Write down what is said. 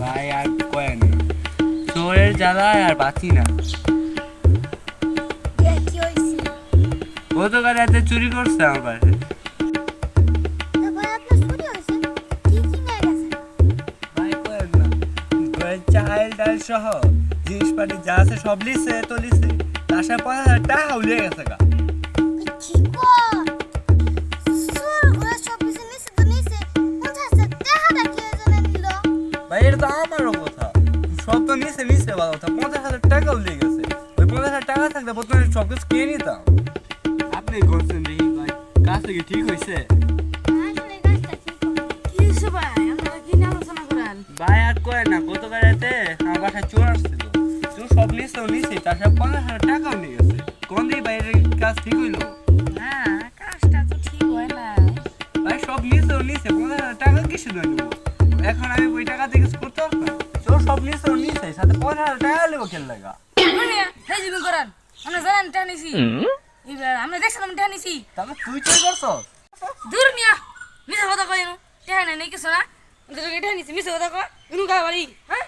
ভাই আর কয়েন শহরের জ্বালায় আর বাঁচি না। গতকাল রাতে চুরি করছে আমার পাশে চাল সহ জিনিসপাতি যা আছে সব লিসে তো লিসে তার সাথে পঞ্চাশ হাজার টাকা উলিয়ে গেছে গা। তো নিছে নিছে ভালো পঞ্চাশ হাজার টাকা উলিয়ে গেছে। ওই পঞ্চাশ হাজার টাকা থাকলে প্রথমে সব কিনে নিতাম। আপনি করছেন দেখি ভাই, কাজ থেকে ঠিক হয়েছে? কাজটা ভাই কি আর কয় না, গতকাল রাতে আমার বাসায় চোর আসছিল। চোর সব নিছে নিছে, তার সাথে পঞ্চাশ হাজার টাকাও নিয়ে গেছে। কোন দিকে বাইরের কাজ ঠিক হইল? কাজটা ভাই, সব নিছে নিছে, পঞ্চাশ হাজার টাকা কিছু নয় এখন আমি ওই টাকা থেকে কিছু করতে সব নিছে সাথে পঞ্চাশ হাজার টাকা নেব খেল লাগা শুনিয়া সেই জীবন করেন আমরা জানেন টানিছি এবার আমরা দেখছিলাম টানিছি তাহলে তুই চুরি করছস দূর মিয়া মিশা কথা কই না। টেহা নাই কিছু না। কিন্তু টানিছি মিশা কথা কয় ইনু গা হ্যাঁ?